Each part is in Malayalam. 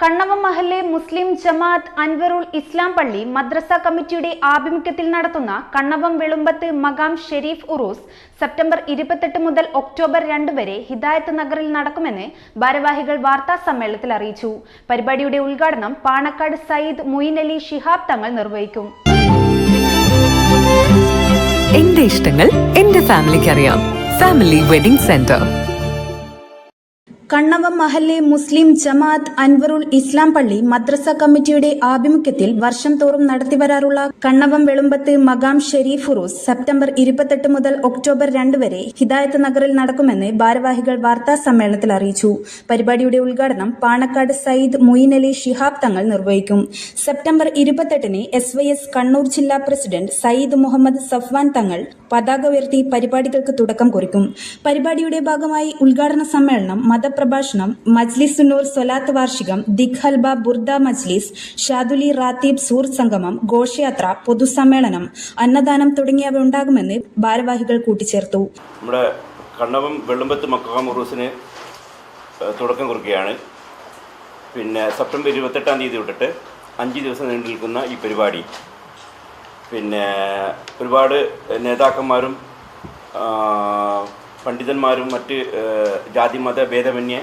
കണ്ണവം മഹല്ലെ മുസ്ലിം ജമാഅത്ത് അൻവറുൽ ഇസ്ലാം പള്ളി മദ്രസ കമ്മിറ്റിയുടെ ആഭിമുഖ്യത്തിൽ നടത്തുന്ന കണ്ണവം വെളുമ്പത്ത് മകാം ഷെരീഫ് ഉറൂസ് സെപ്റ്റംബർ ഇരുപത്തെട്ട് മുതൽ ഒക്ടോബർ രണ്ട് വരെ ഹിദായത്ത് നഗറിൽ നടക്കുമെന്ന് ഭാരവാഹികൾ വാർത്താ സമ്മേളനത്തിൽ അറിയിച്ചു. പരിപാടിയുടെ ഉദ്ഘാടനം പാണക്കാട് സയ്യിദ് മുയിൻ അലി ശിഹാബ് തങ്ങൾ നിർവഹിക്കും. എന്റെ ഇഷ്ടങ്ങൾ എന്റെ ഫാമിലിക്ക് അറിയാം. Family wedding centre. കണ്ണവം മഹല്ലെ മുസ്ലിം ജമാഅത്ത് അൻവറുൽ ഇസ്ലാം പള്ളി മദ്രസ കമ്മിറ്റിയുടെ ആഭിമുഖ്യത്തിൽ വർഷം തോറും നടത്തിവരാറുള്ള കണ്ണവം വെളുമ്പത്ത് മകാം ഷെരീഫ് ഉറൂസ് സെപ്റ്റംബർ ഇരുപത്തെട്ട് മുതൽ ഒക്ടോബർ രണ്ട് വരെ ഹിദായത്ത് നഗറിൽ നടക്കുമെന്ന് ഭാരവാഹികൾ വാർത്താ സമ്മേളനത്തിൽ അറിയിച്ചു. പരിപാടിയുടെ ഉദ്ഘാടനം പാണക്കാട് സയ്യിദ് മുയിൻ അലി ഷിഹാബ് തങ്ങൾ നിർവഹിക്കും. സെപ്റ്റംബർ ഇരുപത്തെട്ടിന് എസ് വൈ എസ് കണ്ണൂർ ജില്ലാ പ്രസിഡന്റ് സയ്യിദ് മുഹമ്മദ് സഫ്വാൻ തങ്ങൾ പതാക ഉയർത്തി പരിപാടികൾക്ക് തുടക്കം കുറിക്കും. പരിപാടിയുടെ ഭാഗമായി ഉദ്ഘാടന സമ്മേളനം മതപ്രഭാഷണം മജ്ലിസ് നൂർ സ്വലാത്ത് വാർഷികം ദിഖൽബ ബുർദ മജ്ലിസ് ഷാദുലി റാത്തീബ് സൂർ സംഗമം ഘോഷയാത്ര പൊതുസമ്മേളനം അന്നദാനം തുടങ്ങിയവ ഉണ്ടാകുമെന്ന് ഭാരവാഹികൾ കൂട്ടിച്ചേർത്തു. നമ്മുടെ കണ്ണവം വെള്ളുമ്പത്ത് മക്കാം തുടക്കം കുറിക്കുകയാണ്. പിന്നെ സെപ്റ്റംബർ ഇരുപത്തെട്ടാം തീയതി തൊട്ടിട്ട് അഞ്ച് ദിവസം നീണ്ടു നിൽക്കുന്ന ഈ പരിപാടി. പിന്നെ ഒരുപാട് നേതാക്കന്മാരും പണ്ഡിതന്മാരും മറ്റ് ഏഹ്, ജാതി മത ഭേദമന്യേ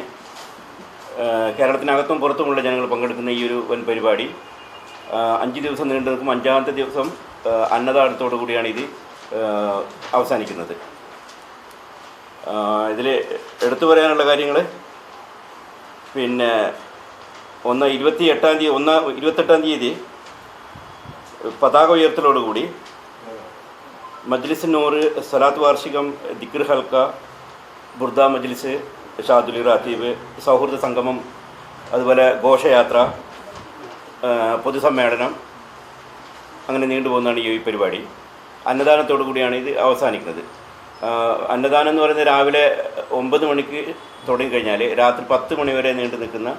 കേരളത്തിനകത്തും പുറത്തുമുള്ള ജനങ്ങൾ പങ്കെടുക്കുന്ന ഈ ഒരു വൻ പരിപാടി. അഞ്ച് ദിവസം നീണ്ടു നിൽക്കും അഞ്ചാമത്തെ ദിവസം അന്നദാനത്തോടു കൂടിയാണ് ഇത് അവസാനിക്കുന്നത്. ഇതിൽ എടുത്തു പറയാനുള്ള കാര്യങ്ങൾ പിന്നെ ഒന്ന് ഇരുപത്തി എട്ടാം തീയതി ഒന്ന് ഇരുപത്തെട്ടാം തീയതി പതാക ഉയർത്തലോടുകൂടി മജ്ലിസ് നൂറ് സലാത്ത് വാർഷികം ദിക്ർ ഹൽക്ക ബുർദ മജ്ലിസ് ഷാദുലി റാത്തീബ് സൗഹൃദ സംഗമം അതുപോലെ ഘോഷയാത്ര പൊതുസമ്മേളനം അങ്ങനെ നീണ്ടുപോകുന്നതാണ് ഈ പരിപാടി. അന്നദാനത്തോടു കൂടിയാണ് ഇത് അവസാനിക്കുന്നത്. അന്നദാനം എന്ന് പറയുന്നത് രാവിലെ ഒമ്പത് മണിക്ക് തുടങ്ങിക്കഴിഞ്ഞാൽ രാത്രി പത്ത് മണി വരെ നീണ്ടു നിൽക്കുന്ന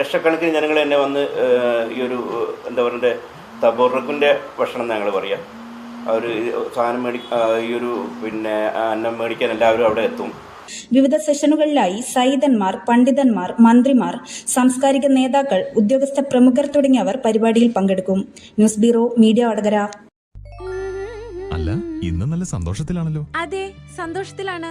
ലക്ഷക്കണക്കിന് ജനങ്ങൾ തന്നെ വന്ന് ഈ ഒരു എന്താ പറയുക തബോറക്കിന്റെ ഭക്ഷണം ഞങ്ങൾ പറയാം. അവർ സാധനം മേടി ഈ ഒരു പിന്നെ അന്നം മേടിക്കാൻ എല്ലാവരും അവിടെ എത്തും. വിവിധ സെഷനുകളിലായി സൈതന്മാർ പണ്ഡിതന്മാർ മന്ത്രിമാർ സാംസ്കാരിക നേതാക്കൾ ഉദ്യോഗസ്ഥ പ്രമുഖർ തുടങ്ങിയവർ പരിപാടിയിൽ പങ്കെടുക്കും. News bureau media Vadakara. അല്ല ഇന്ന് നല്ല സന്തോഷത്തിലാണല്ലോ. അതെ സന്തോഷത്തിലാണ്.